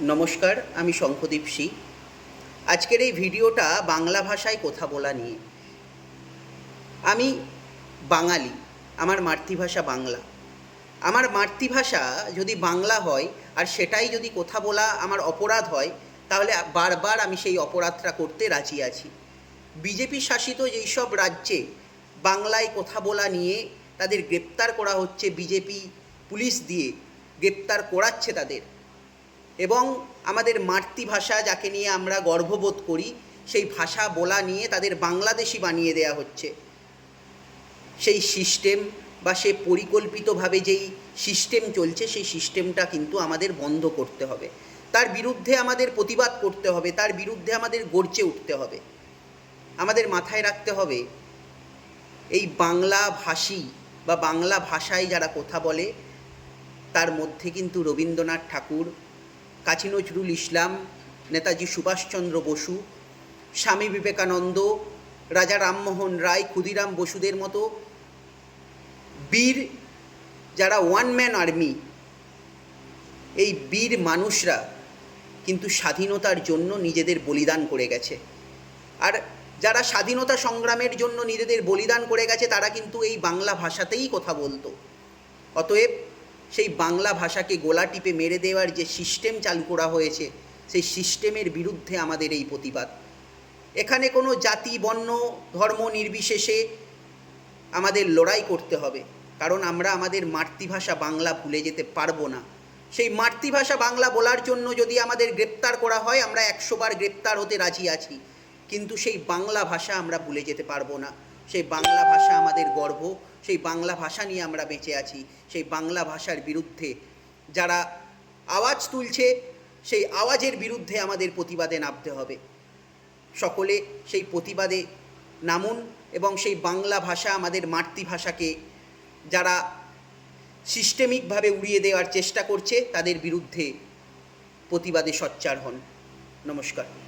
নমস্কার, আমি শঙ্খদীপ সি আজকের এই ভিডিওটা বাংলা ভাষায় কথা বলা নিয়ে। আমি বাঙালি, আমার মাতৃভাষা বাংলা। আমার মাতৃভাষা যদি বাংলা হয় আর সেটাই যদি কথা বলা আমার অপরাধ হয়, তাহলে বারবার আমি সেই অপরাধটা করতে রাজি আছি। বিজেপি শাসিত যেসব রাজ্যে বাংলায় কথা বলা নিয়ে তাদের গ্রেপ্তার করা হচ্ছে বিজেপি পুলিশ দিয়ে, গ্রেপ্তার করাচ্ছে তাদের। এবং আমাদের মাতৃভাষা যাকে নিয়ে আমরা গর্ববোধ করি, সেই ভাষা বলা নিয়ে তাদের বাংলাদেশি বানিয়ে দেয়া হচ্ছে। সেই সিস্টেম বা সে পরিকল্পিতভাবে যেই সিস্টেম চলছে, সেই সিস্টেমটা কিন্তু আমাদের বন্ধ করতে হবে। তার বিরুদ্ধে আমাদের প্রতিবাদ করতে হবে, তার বিরুদ্ধে আমাদের গর্জে উঠতে হবে। আমাদের মাথায় রাখতে হবে, এই বাংলা ভাষী বা বাংলা ভাষায় যারা কথা বলে, তার মধ্যে কিন্তু রবীন্দ্রনাথ ঠাকুর কাজী নজরুল ইসলাম, নেতাজি সুভাষচন্দ্র বসু, স্বামী বিবেকানন্দ, রাজা রামমোহন রায়, ক্ষুদিরাম বসুদের মতো বীর, যারা ওয়ান ম্যান আর্মি এই বীর মানুষরা কিন্তু স্বাধীনতার জন্য নিজেদের বলিদান করে গেছে। আর যারা স্বাধীনতা সংগ্রামের জন্য নিজেদের বলিদান করে গেছে, তারা কিন্তু এই বাংলা ভাষাতেই কথা বলতো। অতএব সেই বাংলা ভাষাকে গোলা টিপে মেরে দেওয়ার যে সিস্টেম চালু করা হয়েছে, সেই সিস্টেমের বিরুদ্ধে আমাদের এই প্রতিবাদ। এখানে কোনো জাতি, বর্ণ, ধর্ম নির্বিশেষে আমাদের লড়াই করতে হবে, কারণ আমরা আমাদের মাতৃভাষা বাংলা ভুলে যেতে পারব না। সেই মাতৃভাষা বাংলা বলার জন্য যদি আমাদের গ্রেপ্তার করা হয়, আমরা একশোবার গ্রেপ্তার হতে রাজি আছি, কিন্তু সেই বাংলা ভাষা আমরা ভুলে যেতে পারব না। সেই বাংলা ভাষা আমাদের গর্ব, সেই বাংলা ভাষা নিয়ে আমরা বেঁচে আছি, সেই বাংলা ভাষার বিরুদ্ধে যারা আওয়াজ তুলছে, সেই আওয়াজের বিরুদ্ধে আমাদের প্রতিবাদে নামতে হবে। সকলে সেই প্রতিবাদে নামুন এবং সেই বাংলা ভাষা আমাদের মাতৃভাষাকে যারা সিস্টেমিকভাবে উড়িয়ে দেওয়ার চেষ্টা করছে, তাদের বিরুদ্ধে প্রতিবাদে সচ্চার হন। নমস্কার।